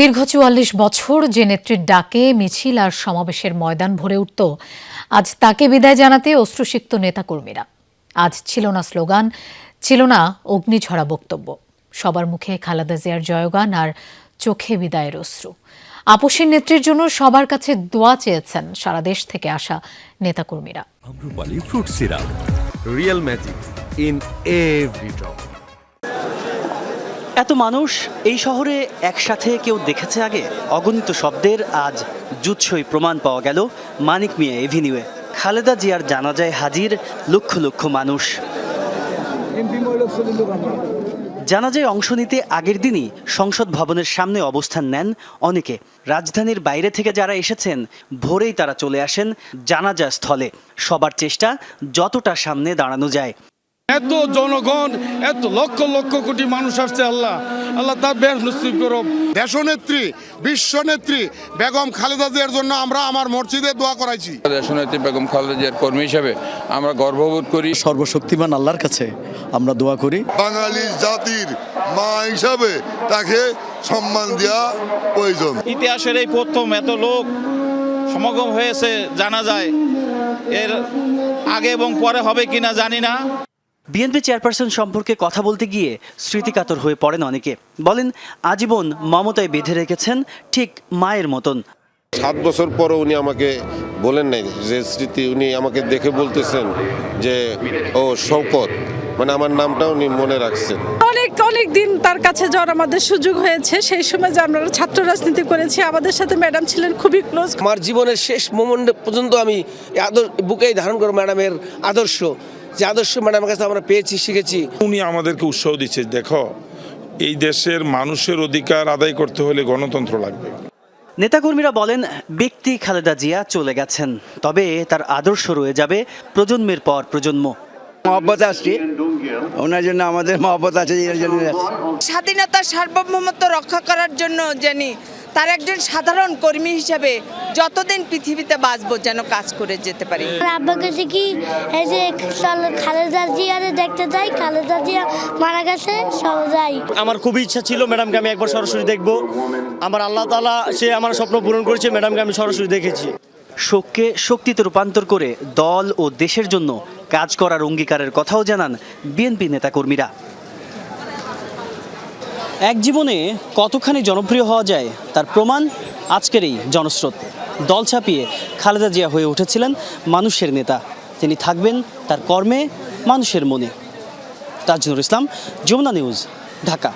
দীর্ঘ চুয়াল্লিশ বছর যে নেত্রীর ডাকে মিছিল আর সমাবেশের ময়দান ভরে উঠত, আজ তাকে বিদায় জানাতে অশ্রুসিক্ত নেতাকর্মীরা। আজ ছিল না স্লোগান, ছিল না অগ্নিঝরা বক্তব্য। সবার মুখে খালাদা জিয়ার জয়গান আর চোখে বিদায়ের অশ্রু। আপোষের নেত্রীর জন্য সবার কাছে দোয়া চেয়েছেন সারা দেশ থেকে আসা নেতাকর্মীরা। Real magic in every drop এত মানুষ এই শহরে একসাথে কেউ দেখেছে আগে? অগণিত শব্দের আজ জুৎসই প্রমাণ পাওয়া গেল মানিক মিয়া এভিনিউয়ে। খালেদা জিয়ার জানাজায় হাজির লক্ষ লক্ষ মানুষ। জানাজায় অংশ নিতে আগের দিনই সংসদ ভবনের সামনে অবস্থান নেন অনেকে। রাজধানীর বাইরে থেকে যারা এসেছেন, ভোরেই তারা চলে আসেন জানাজা স্থলে। সবার চেষ্টা যতটা সামনে দাঁড়ানো যায়। এত জনগণ এত লক্ষ লক্ষ কোটি মানুষ আসছে আল্লাহ। আল্লাহ তার বেশ নসিব করো দেশনেত্রী বিশ্বনেত্রী বেগম খালেদা জিয়ার জন্য আমরা আমার মসজিদে দোয়া করাইছি। দেশনেত্রী বেগম খালেদা জিয়ার কর্মী হিসাবে আমরা গর্ববোধ করি। সর্বশক্তিমান আল্লাহর কাছে আমরা দোয়া করি। বাঙালি জাতির মা হিসাবে তাকে সম্মান দেওয়া প্রয়োজন। ইতিহাসের এই প্রথম এত লোক সমাগম হয়েছে জানা যায়। এর আগে এবং পরে হবে কিনা জানি না। বিএনপি চেয়ারপারসন সম্পর্কে কথা বলতে গিয়ে স্মৃতিকাতর হয়ে পড়েন অনেকে। বলেন আজীবন মমতায় বেঁধে রেখেছেন ঠিক মায়ের মতন। সাত বছর পরও উনি আমাকে বলেন নাই যে স্মৃতি উনি আমাকে দেখে বলতেছেন যে ও শওকত। মানে আমার নামটা উনি মনে রাখছেন। অনেক অনেক দিন তার কাছে যাওয়ার আমাদের সুযোগ হয়েছে। সেই সময় যে আমরা ছাত্র রাজনীতি করেছি আমাদের সাথে ম্যাডাম ছিলেন খুবই ক্লোজ আমার জীবনের শেষ মোমেন্ট পর্যন্ত আমি এই আদর বুকেই ধারণ করব ম্যাডামের আদর্শ। যে আদর্শ ম্যাডামের কাছে আমরা পেয়েছি শিখেছি। উনি আমাদেরকে উৎসাহ দিচ্ছে দেখো এই দেশের মানুষের অধিকার আদায় করতে হলে গণতন্ত্র লাগবে। নেতাকর্মীরা বলেন ব্যক্তি খালেদা জিয়া চলে গেছেন তবে তার আদর্শ রয়ে যাবে প্রজন্মের পর প্রজন্ম। মহব্বত আসছি। ওনার জন্য আমাদের মহব্বত আছে জন্য স্বাধীনতার সার্বভৌমত্ব রক্ষা করার জন্য জানি তার একজন সাধারণ কর্মী হিসাবে যতদিন পৃথিবীতে বাঁচবো যেন কাজ করে যেতে পারি। আব্বা কাছে কি এই যে খালেদা জিয়ারে দেখতে যাই? খালেদা জিয়া মারা গেছে সব যাই। আমার খুবই ইচ্ছা ছিল ম্যাডামকে আমি একবার সরাসরি দেখব। আমার আল্লাহ তাআলা সে আমার স্বপ্ন পূরণ করেছে ম্যাডামকে আমি সরাসরি দেখেছি। শোককে শক্তিতে রূপান্তর করে দল ও দেশের জন্য কাজ করার অঙ্গীকারের কথাও জানান বিএনপি নেতাকর্মীরা। এক জীবনে কতখানি জনপ্রিয় হওয়া যায় তার প্রমাণ আজকের এই জনস্রোত। দল ছাপিয়ে খালেদা জিয়া হয়ে উঠেছিলেন মানুষের নেতা। তিনি থাকবেন তার কর্মে মানুষের মনে। তাজনুর ইসলাম, যমুনা নিউজ, ঢাকা।